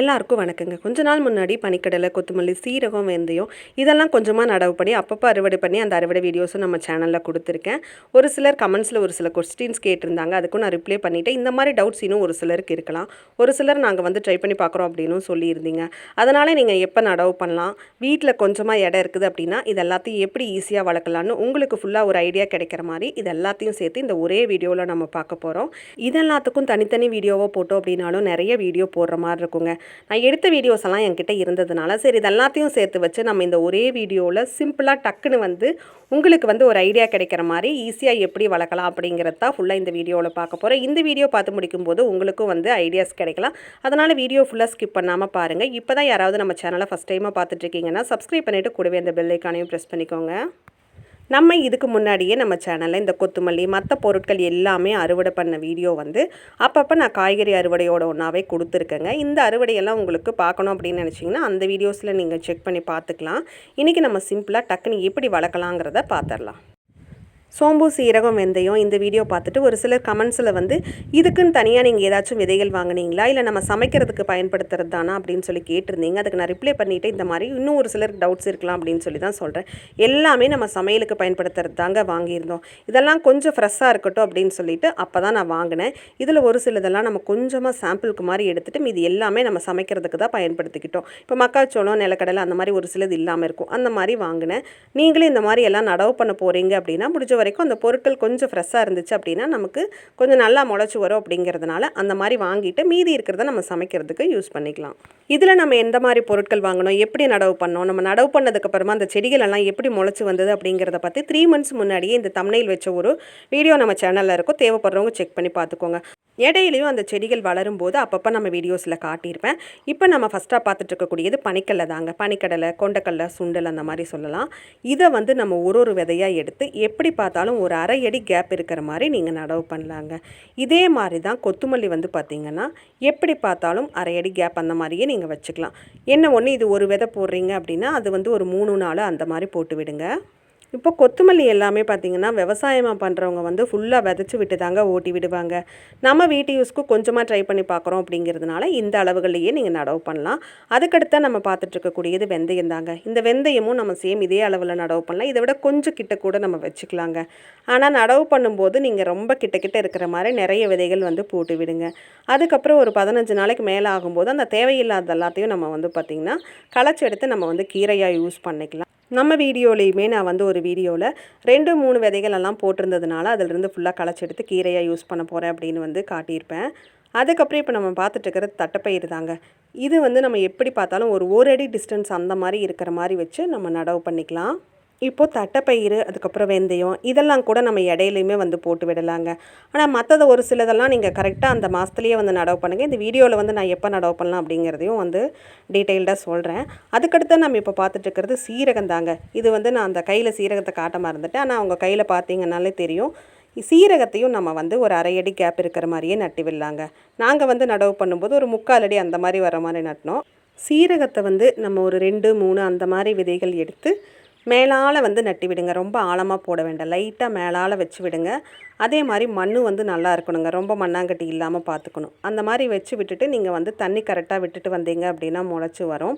எல்லாருக்கும் வணக்கங்க. கொஞ்ச நாள் முன்னாடி பனிக்கடலை கொத்தமல்லி சீரகம் வெந்தயம் இதெல்லாம் கொஞ்சமாக நடவு பண்ணி அப்பப்போ அறுவடை பண்ணி அந்த அறுவடை வீடியோஸும் நம்ம சேனலில் கொடுத்துருக்கேன். ஒரு சிலர் கமெண்ட்ஸில் ஒரு சில கொஸ்டின்ஸ் கேட்டிருந்தாங்க. அதுக்கும் நான் ரிப்ளை பண்ணிவிட்டேன் இந்த மாதிரி டவுட்ஸ் இன்னும் ஒரு சிலருக்கு இருக்கலாம். ஒரு சிலர் நாங்கள் வந்து ட்ரை பண்ணி பார்க்குறோம் அப்படின்னு சொல்லியிருந்தீங்க. அதனால் நீங்கள் எப்போ நடவு பண்ணலாம்? வீட்டில் கொஞ்சமாக இடம் இருக்குது அப்படின்னா இது எல்லாத்தையும் எப்படி ஈஸியாக வளர்க்கலான்னு உங்களுக்கு ஃபுல்லாக ஒரு ஐடியா கிடைக்கிற மாதிரி இது எல்லாத்தையும் சேர்த்து இந்த ஒரே வீடியோவில் நம்ம பார்க்க போகிறோம் இதெல்லாத்துக்கும் தனித்தனி வீடியோவாக போட்டோம் அப்படின்னாலும் நிறைய வீடியோ போடுற மாதிரி இருக்குங்க. நான் எடுத்த வீடியோஸ் எல்லாம் என்கிட்ட இருந்ததுனால சரி இது எல்லாத்தையும் சேர்த்து வச்சு நம்ம இந்த ஒரே வீடியோவில் சிம்பிளாக டக்குன்னு வந்து உங்களுக்கு வந்து ஒரு ஐடியா கிடைக்கிற மாதிரி ஈஸியாக எப்படி வளர்க்கலாம் அப்படிங்கிறது தான் ஃபுல்லாக இந்த வீடியோவில் பார்க்க போகிறேன் இந்த வீடியோ பார்த்து முடிக்கும்போது உங்களுக்கும் வந்து ஐடியாஸ் கிடைக்கலாம். அதனால் வீடியோ ஃபுல்லாக ஸ்கிப் பண்ணாமல் பாருங்கள் இப்போ தான் யாராவது நம்ம சேனலை ஃபஸ்ட் டைமாக பார்த்துட்ருக்கீங்கன்னா சப்ஸ்கிரைப் பண்ணிவிட்டு கூடவே அந்த பெல்லைக்கானையும் ப்ரெஸ் பண்ணிக்கோங்க. நம்ம இதுக்கு முன்னாடியே நம்ம சேனலில் இந்த கொத்தமல்லி மற்ற பொருட்கள் எல்லாமே அறுவடை பண்ண வீடியோ வந்து அப்பப்போ நான் காய்கறி அறுவடையோட ஒன்றாவே கொடுத்துருக்கேங்க. இந்த அறுவடையெல்லாம் உங்களுக்கு பார்க்கணும் அப்படின்னு நினச்சிங்கன்னா அந்த வீடியோஸில் நீங்கள் செக் பண்ணி பார்த்துக்கலாம். இன்றைக்கி நம்ம சிம்பிளாக டக்குன்னு எப்படி வளர்க்கலாங்கிறத பார்த்துடலாம். சோம்பு சீரகம் வெந்தயம் இந்த வீடியோ பார்த்துட்டு ஒரு சிலர் கமெண்ட்ஸில் வந்து இதுக்குன்னு தனியாக நீங்கள் ஏதாச்சும் விதைகள் வாங்குனீங்களா? இல்லை நம்ம சமைக்கிறதுக்கு பயன்படுத்துறது தானா? அப்படின்னு சொல்லி கேட்டிருந்தீங்க. அதுக்கு நான் ரிப்ளை பண்ணிவிட்டு இந்த மாதிரி இன்னும் ஒரு சிலருக்கு டவுட்ஸ் இருக்கலாம் அப்படின்னு சொல்லி தான் சொல்கிறேன் எல்லாமே நம்ம சமையலுக்கு பயன்படுத்துறது தாங்க வாங்கியிருந்தோம். இதெல்லாம் கொஞ்சம் ஃப்ரெஷ்ஷாக இருக்கட்டும் அப்படின்னு சொல்லிட்டு அப்போ தான் நான் வாங்கினேன். இதில் ஒரு சிலதெல்லாம் நம்ம கொஞ்சமாக சாம்பிளுக்கு மாதிரி எடுத்துகிட்டு மீதி எல்லாமே நம்ம சமைக்கிறதுக்கு தான் பயன்படுத்திக்கிட்டோம். இப்போ மக்காச்சோளம் நிலக்கடலை அந்த மாதிரி ஒரு சிலது இல்லாமல் இருக்கும். அந்த மாதிரி வாங்கினேன். நீங்களே இந்த மாதிரி எல்லாம் நடவு பண்ண போகிறீங்க அப்படின்னா முடிஞ்ச வரைக்கும் அந்த பொருட்கள் கொஞ்சம் ஃப்ரெஷ்ஷாக இருந்துச்சு அப்படின்னா நமக்கு கொஞ்சம் நல்லா முளைச்சி வரும் அப்படிங்கிறதுனால அந்த மாதிரி வாங்கிட்டு மீதி இருக்கிறத நம்ம சமைக்கிறதுக்கு யூஸ் பண்ணிக்கலாம். இதில் நம்ம எந்த மாதிரி பொருட்கள் வாங்கணும் எப்படி நடவு பண்ணோம் நம்ம நடவு பண்ணதுக்கப்புறமா அந்த செடிகள் எல்லாம் எப்படி முளைச்சி வந்தது அப்படிங்கிறத பற்றி த்ரீ மந்த்ஸ் முன்னாடியே இந்த தமிழில் வச்ச ஒரு வீடியோ நம்ம சேனலில் இருக்கும். தேவைப்படுறவங்க செக் பண்ணி பார்த்துக்கோங்க. இடையிலையும் அந்த செடிகள் வளரும் போது அப்பப்போ நம்ம வீடியோஸில் காட்டியிருப்பேன். இப்போ நம்ம ஃபஸ்ட்டாக பார்த்துட்டு இருக்கக்கூடியது பனிக்கடலை தாங்க. பனிக்கடலை கொண்டக்கடலை சுண்டல் அந்த மாதிரி சொல்லலாம். இதை வந்து நம்ம ஒரு ஒரு விதையாக எடுத்து எப்படி பார்த்தாலும் ஒரு அரை அடி கேப் இருக்கிற மாதிரி நீங்கள் நடவு பண்ணலாங்க. இதே மாதிரி தான் கொத்துமல்லி வந்து பார்த்திங்கன்னா எப்படி பார்த்தாலும் அரை அடி கேப் அந்த மாதிரியே நீங்கள் வச்சுக்கலாம். என்ன ஒன்று இது ஒரு விதை போடுறீங்க அப்படின்னா அது வந்து ஒரு மூணு நாள் அந்த மாதிரி போட்டு விடுங்க. இப்போ கொத்தமல்லி எல்லாமே பார்த்திங்கன்னா விவசாயமாக பண்ணுறவங்க வந்து ஃபுல்லாக விதைச்சி விட்டு தாங்க ஓட்டி விடுவாங்க. நம்ம வீட்டு யூஸ்க்கு கொஞ்சமாக ட்ரை பண்ணி பார்க்குறோம் அப்படிங்கிறதுனால இந்த அளவுகள்லையே நீங்கள் நடவு பண்ணலாம். அதுக்கடுத்த நம்ம பார்த்துட்ருக்கக்கூடியது வெந்தயம் தாங்க. இந்த வெந்தயமும் நம்ம சேம் இதே அளவில் நடவு பண்ணலாம். இதை விட கொஞ்சம் கிட்ட கூட நம்ம வச்சுக்கலாங்க. ஆனால் நடவு பண்ணும்போது நீங்கள் ரொம்ப கிட்ட கிட்ட இருக்கிற மாதிரி நிறைய விதைகள் வந்து போட்டு விடுங்க. அதுக்கப்புறம் ஒரு பதினஞ்சு நாளைக்கு மேலே ஆகும்போது அந்த தேவையில்லாத எல்லாத்தையும் நம்ம வந்து பார்த்திங்கன்னா களைச்சி எடுத்து நம்ம வந்து கீரையாக யூஸ் பண்ணிக்கலாம். நம்ம வீடியோலையுமே நான் வந்து ஒரு வீடியோவில் ரெண்டு மூணு விதைகள் எல்லாம் போட்டிருந்ததுனால அதிலிருந்து ஃபுல்லாக களைச்சி எடுத்து கீரையாக யூஸ் பண்ண போகிறேன் அப்படின்னு வந்து காட்டியிருப்பேன். அதுக்கப்புறம் இப்போ நம்ம பார்த்துட்டு இருக்கிறது தட்டைப்பயிறு தாங்க. இது வந்து நம்ம எப்படி பார்த்தாலும் ஒரு ஒரு அடி டிஸ்டன்ஸ் அந்த மாதிரி இருக்கிற மாதிரி வச்சு நம்ம நடவு பண்ணிக்கலாம். இப்போது தட்டைப்பயிறு அதுக்கப்புறம் வெந்தயம் இதெல்லாம் கூட நம்ம இடையிலையுமே வந்து போட்டு விடலாங்க. ஆனால் மற்றதை ஒரு சிலதெல்லாம் நீங்கள் கரெக்டாக அந்த மாதத்துலேயே வந்து நடவு பண்ணுங்கள் இந்த வீடியோவில் வந்து நான் எப்போ நடவு பண்ணலாம் அப்படிங்கிறதையும் வந்து டீட்டெயில்டாக சொல்கிறேன் அதுக்கடுத்து நம்ம இப்போ பார்த்துட்டு இருக்கிறது சீரகம் தாங்க. இது வந்து நான் அந்த கையில் சீரகத்தை காட்ட மறந்துட்டேன். ஆனால் அவங்க கையில் பார்த்தீங்கன்னாலே தெரியும். சீரகத்தையும் நம்ம வந்து ஒரு அரை அடி கேப் இருக்கிற மாதிரியே நட்டி விடலாங்க. நாங்கள் வந்து நடவு பண்ணும்போது ஒரு முக்கால் அடி அந்த மாதிரி வர மாதிரி நட்டினோம். சீரகத்தை வந்து நம்ம ஒரு ரெண்டு மூணு அந்த மாதிரி விதைகள் எடுத்து மேலால் வந்து நட்டி விடுங்க. ரொம்ப ஆழமாக போட வேண்டாம். லைட்டாக மேலால் வச்சு விடுங்க. அதே மாதிரி மண் வந்து நல்லா இருக்கணுங்க. ரொம்ப மண்ணாங்கட்டி இல்லாமல் பார்த்துக்கணும் அந்த மாதிரி வச்சு விட்டுட்டு நீங்கள் வந்து தண்ணி கரெக்டாக விட்டுட்டு வந்தீங்க அப்படின்னா முளைச்சி வரும்.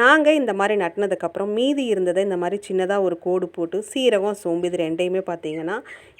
நாங்கள் இந்த மாதிரி நட்டினதுக்கப்புறம் மீதி இருந்ததை இந்த மாதிரி சின்னதாக ஒரு கோடு போட்டு சீரகம் சோம்பு இது ரெண்டையுமே பார்த்தீங்கன்னா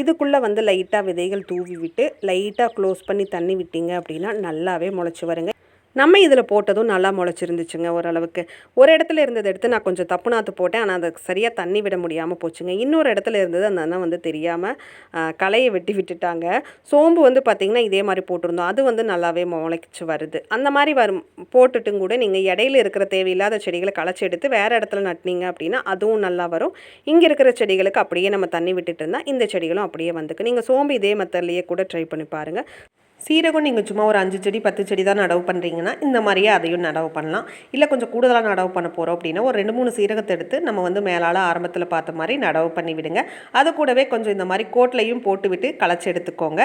இதுக்குள்ளே வந்து லைட்டாக விதைகள் தூவி விட்டு லைட்டாக க்ளோஸ் பண்ணி தண்ணி விட்டீங்க அப்படின்னா நல்லாவே முளைச்சி வருங்க. நம்ம இதில் போட்டதும் நல்லா முளைச்சிருந்துச்சுங்க ஓரளவுக்கு. ஒரு இடத்துல இருந்ததை எடுத்து நான் கொஞ்சம் தப்பு நாற்று போட்டேன். ஆனால் அதை சரியாக தண்ணி விட முடியாமல் போச்சுங்க. இன்னொரு இடத்துல இருந்தது அந்த அண்ணன் வந்து தெரியாமல் களையை வெட்டி விட்டுட்டாங்க. சோம்பு வந்து பார்த்திங்கன்னா இதே மாதிரி போட்டிருந்தோம். அது வந்து நல்லாவே முளைச்சி வருது. அந்த மாதிரி வரும் போட்டுட்டும் கூட நீங்கள் இடையில இருக்கிற தேவையில்லாத செடிகளை களைச்சி எடுத்து வேறு இடத்துல நட்டினீங்க அப்படின்னா அதுவும் நல்லா வரும். இங்கே இருக்கிற செடிகளுக்கு அப்படியே நம்ம தண்ணி விட்டுட்டு இருந்தால் இந்த செடிகளும் அப்படியே வந்துக்கு நீங்கள் சோம்பு இதே மெத்தட்லேயே கூட ட்ரை பண்ணி பாருங்கள் சீரகம் நீங்கள் சும்மா ஒரு அஞ்சு செடி பத்து செடி தான் நடவு பண்ணுறீங்கன்னா இந்த மாதிரியே அதையும் நடவு பண்ணலாம். இல்லை கொஞ்சம் கூடுதலாக நடவு பண்ண போகிறோம் அப்படின்னா ஒரு ரெண்டு மூணு சீரகத்தை எடுத்து நம்ம வந்து மேலால் ஆரம்பத்தில் பார்த்த மாதிரி நடவு பண்ணி விடுங்க. அது கூடவே கொஞ்சம் இந்த மாதிரி கோட்லையும் போட்டு விட்டு களைச்சி எடுத்துக்கோங்க.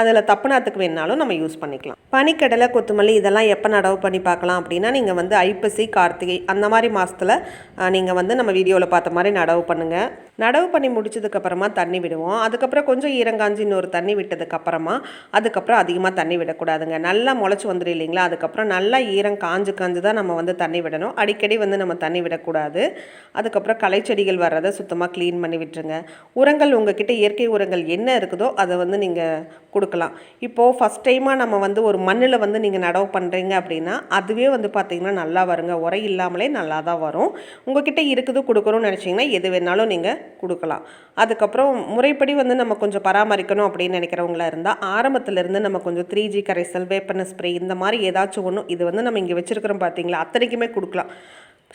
அதில் தப்புனாத்துக்கு வேணாலும் நம்ம யூஸ் பண்ணிக்கலாம். பனிக்கடலை கொத்தமல்லி இதெல்லாம் எப்போ நடவு பண்ணி பார்க்கலாம் அப்படின்னா நீங்கள் வந்து ஐப்பசி கார்த்திகை அந்த மாதிரி மாதத்தில் நீங்கள் வந்து நம்ம வீடியோவில் பார்த்த மாதிரி நடவு பண்ணுங்கள் நடவு பண்ணி முடிச்சதுக்கப்புறமா தண்ணி விடுவோம். அதுக்கப்புறம் கொஞ்சம் ஈரங்காஞ்சி இன்னொரு தண்ணி விட்டதுக்கப்புறமா அதுக்கப்புறம் அதிகமாக அதிகமாக தண்ணி விடக்கூடாதுங்க. நல்லா முளைச்சி வந்துடும் இல்லைங்களா? அதுக்கப்புறம் நல்லா ஈரம் காஞ்சு காஞ்சு தான் நம்ம வந்து தண்ணி விடணும். அடிக்கடி வந்து நம்ம தண்ணி விடக்கூடாது. அதுக்கப்புறம் களைச்செடிகள் வர்றதை சுத்தமாக க்ளீன் பண்ணி விட்டுருங்க. உரங்கள் உங்ககிட்ட இயற்கை உரங்கள் என்ன இருக்குதோ அதை வந்து நீங்கள் கொடுக்கலாம். இப்போது ஃபஸ்ட் டைமாக நம்ம வந்து ஒரு மண்ணில் வந்து நீங்கள் நடவு பண்ணுறீங்க அப்படின்னா அதுவே வந்து பார்த்திங்கன்னா நல்லா வருங்க. உரை இல்லாமலே நல்லா தான் வரும். உங்ககிட்ட இருக்குது கொடுக்கணும்னு நினச்சிங்கன்னா எது வேணாலும் நீங்கள் கொடுக்கலாம். அதுக்கப்புறம் முறைப்படி வந்து நம்ம கொஞ்சம் பராமரிக்கணும் அப்படின்னு நினைக்கிறவங்களா இருந்தால் ஆரம்பத்துலேருந்து நம்ம கொஞ்சம் த்ரீ ஜி கரைசல் வேப்பன ஸ்ப்ரே இந்த மாதிரி ஏதாச்சும் ஒன்று இது வந்து நம்ம இங்கே வச்சுருக்கிறோம் பார்த்தீங்களா அத்தனைக்குமே கொடுக்கலாம்.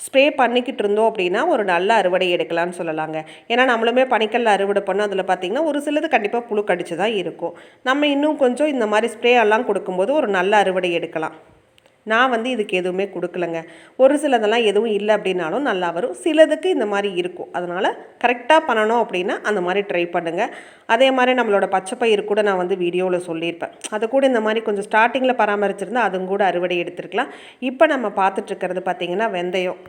ஸ்ப்ரே பண்ணிக்கிட்டு இருந்தோம் அப்படின்னா ஒரு நல்ல அறுவடை எடுக்கலாம்னு சொல்லலாங்க. ஏன்னா நம்மளுமே பனிக்கல்ல அறுவடை பண்ணோம். அதில் பார்த்திங்கன்னா ஒரு சிலது கண்டிப்பாக புழு கடிச்சு தான் இருக்கும். நம்ம இன்னும் கொஞ்சம் இந்த மாதிரி ஸ்ப்ரே எல்லாம் கொடுக்கும்போது ஒரு நல்ல அறுவடை எடுக்கலாம். நான் வந்து இதுக்கு எதுவுமே கொடுக்கலங்க. ஒரு சிலதெல்லாம் எதுவும் இல்லை அப்படின்னாலும் நல்லா வரும். சிலதுக்கு இந்த மாதிரி இருக்கும். அதனால் கரெக்டாக பண்ணணும் அப்படின்னா அந்த மாதிரி ட்ரை பண்ணுங்கள் அதே மாதிரி நம்மளோட பச்சை பயிர் கூட நான் வந்து வீடியோவில் சொல்லியிருப்பேன். அது கூட இந்த மாதிரி கொஞ்சம் ஸ்டார்டிங்கில் பராமரிச்சிருந்தால் அதுவும் கூட அறுவடை எடுத்துருக்கலாம். இப்போ நம்ம பார்த்துட்ருக்கிறது பார்த்திங்கன்னா வெந்தயம்.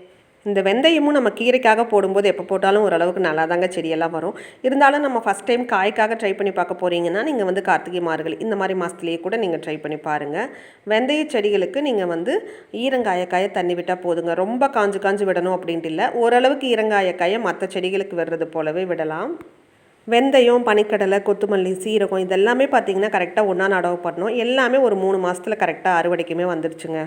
இந்த வெந்தயமும் நம்ம கீரைக்காக போடும்போது எப்போ போட்டாலும் ஓரளவுக்கு நல்லா தாங்க செடியெல்லாம் வரும். இருந்தாலும் நம்ம ஃபஸ்ட் டைம் காய்க்காக ட்ரை பண்ணி பார்க்க போகிறீங்கன்னா நீங்கள் வந்து கார்த்திகை மார்கழி இந்த மாதிரி மாதத்துலேயே கூட நீங்கள் ட்ரை பண்ணி பாருங்கள் வெந்தய செடிகளுக்கு நீங்கள் வந்து ஈரங்காயக்காயை தண்ணி விட்டால் போதுங்க. ரொம்ப காஞ்சு காஞ்சு விடணும் அப்படின்ட்டு இல்லை. ஓரளவுக்கு ஈரங்காயக்காயை மற்ற செடிகளுக்கு விடுறது போலவே விடலாம். வெந்தயம் பனிக்கடலை கொத்தமல்லி சீரகம் இதெல்லாமே பார்த்தீங்கன்னா கரெக்டாக ஒன்றா நடவு பண்ணணும் எல்லாமே ஒரு மூணு மாதத்தில் கரெக்டாக அறுவடைக்குமே வந்துடுச்சுங்க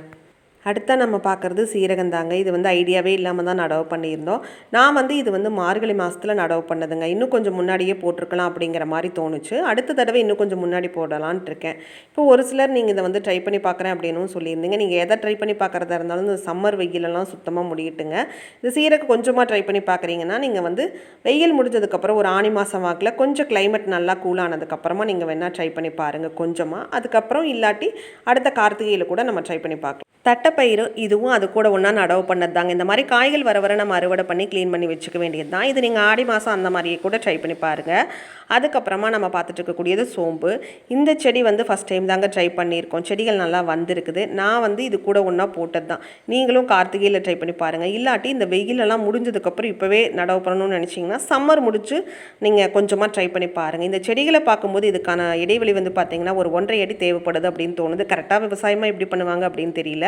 அடுத்த நம்ம பார்க்குறது சீரகம் தாங்க. இது வந்து ஐடியாவே இல்லாமல் தான் நடவு பண்ணியிருந்தோம். நான் வந்து இது வந்து மார்கழி மாதத்தில் நடவு பண்ணதுங்க. இன்னும் கொஞ்சம் முன்னாடியே போட்டிருக்கலாம் அப்படிங்கிற மாதிரி தோணுச்சு. அடுத்த தடவை இன்னும் கொஞ்சம் முன்னாடி போடலான்ட்டு இருக்கேன். இப்போ ஒரு சிலர் நீங்கள் இதை வந்து ட்ரை பண்ணி பார்க்குறேன் அப்படின்னு சொல்லியிருந்தீங்க. நீங்கள் எதை ட்ரை பண்ணி பார்க்குறதா இருந்தாலும் இந்த சம்மர் வெயிலெல்லாம் சுத்தமாக முடியட்டுங்க. இது சீரகம் கொஞ்சமாக ட்ரை பண்ணி பார்க்குறீங்கன்னா நீங்கள் வந்து வெயில் முடிஞ்சதுக்கப்புறம் ஒரு ஆணி மாதம் வாக்கில் கொஞ்சம் கிளைமேட் நல்லா கூலானதுக்கப்புறமா நீங்கள் வேணால் ட்ரை பண்ணி பாருங்கள் கொஞ்சமாக அதுக்கப்புறம் இல்லாட்டி அடுத்த கார்த்திகையில் கூட நம்ம ட்ரை பண்ணி பார்க்கலாம் தட்டைப்பயிறு இதுவும் அது கூட ஒன்றா நடவு பண்ணது தாங்க இந்த மாதிரி காய்கள் வர வர நம்ம அறுவடை பண்ணி க்ளீன் பண்ணி வச்சுக்க வேண்டியது தான் இது நீங்கள் ஆடி மாதம் அந்த மாதிரியே கூட ட்ரை பண்ணி பாருங்கள் அதுக்கப்புறமா நம்ம பார்த்துட்டு இருக்கக்கூடியது சோம்பு. இந்த செடி வந்து ஃபஸ்ட் டைம் தாங்க ட்ரை பண்ணியிருக்கோம். செடிகள் நல்லா வந்திருக்குது. நான் வந்து இது கூட ஒன்றா போட்டது தான் நீங்களும் கார்த்திகையில் ட்ரை பண்ணி பாருங்கள் இல்லாட்டி இந்த வெயிலெல்லாம் முடிஞ்சதுக்கப்புறம் இப்போவே நடவு பண்ணணும்னு நினச்சிங்கன்னா சம்மர் முடிச்சு நீங்கள் கொஞ்சமாக ட்ரை பண்ணி பாருங்கள் இந்த செடிகளை பார்க்கும்போது இதுக்கான இடைவெளி வந்து பார்த்தீங்கன்னா ஒரு ஒன்றரை அடி தேவைப்படுது அப்படின்னு தோணுது. கரெக்டாக விவசாயமாக எப்படி பண்ணுவாங்க அப்படின்னு தெரியல.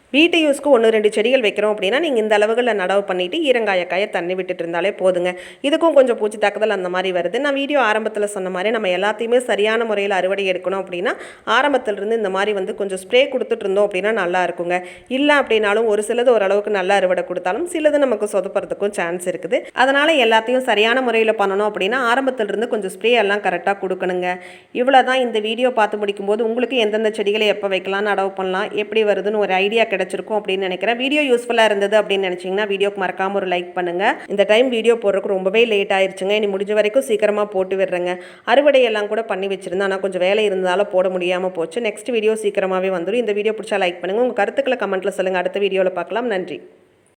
வீட்டு யூஸ்க்கு ஒன்று ரெண்டு செடிகள் வைக்கிறோம் அப்படின்னா நீங்கள் இந்த அளவுகளில் நடவு பண்ணிவிட்டு ஈரங்காய காய தண்ணி விட்டுட்டு இருந்தாலே போதுங்க. இதுக்கும் கொஞ்சம் பூச்சி தாக்குதல் அந்த மாதிரி வருது. நான் வீடியோ ஆரம்பத்தில் சொன்ன மாதிரி நம்ம எல்லாத்தையுமே சரியான முறையில் அறுவடை எடுக்கணும் அப்படின்னா ஆரம்பத்திலிருந்து இந்த மாதிரி வந்து கொஞ்சம் ஸ்ப்ரே கொடுத்துட்டு இருந்தோம் அப்படின்னா நல்லா இருக்குங்க. இல்லை அப்படின்னாலும் ஒரு சிலது ஓரளவுக்கு நல்ல அறுவடை கொடுத்தாலும் சிலது நமக்கு சொதப்புறதுக்கும் சான்ஸ் இருக்குது. அதனால் எல்லாத்தையும் சரியான முறையில் பண்ணணும் அப்படின்னா ஆரம்பத்திலிருந்து கொஞ்சம் ஸ்ப்ரே எல்லாம் கரெக்டாக கொடுக்கணுங்க. இவ்வளோ தான் இந்த வீடியோ பார்த்து முடிக்கும்போது உங்களுக்கு எந்தெந்த செடிகளை எப்போ வைக்கலாம் நடவு பண்ணலாம் எப்படி வருதுன்னு ஒரு ஐடியா கிடைக்கும் கிடச்சிருக்கும் அப்படின்னு நினைக்கிறேன். வீடியோ யூஸ்ஃபுல்லாக இருந்தது அப்படின்னு நினச்சிங்கன்னா வீடியோக்கு மறக்காமல் ஒரு லைக் பண்ணுங்கள் இந்த டைம் வீடியோ போடுறதுக்கு ரொம்பவே லேட் ஆயிருச்சுங்க. இனி முடிஞ்ச வரைக்கும் சீக்கிரமாக போட்டு விடுறேங்க. அறுவடை எல்லாம் கூட பண்ணி வச்சிருந்தேன். ஆனால் கொஞ்சம் வேலை இருந்தாலும் போட முடியாமல் போச்சு. நெக்ஸ்ட் வீடியோ சீக்கிரமாகவே வந்துடும் இந்த வீடியோ பிடிச்சா லைக் பண்ணுங்கள் உங்கள் கருத்துக்களை கமெண்ட்டில் சொல்லுங்கள் அடுத்த வீடியோவில் பார்க்கலாம். நன்றி.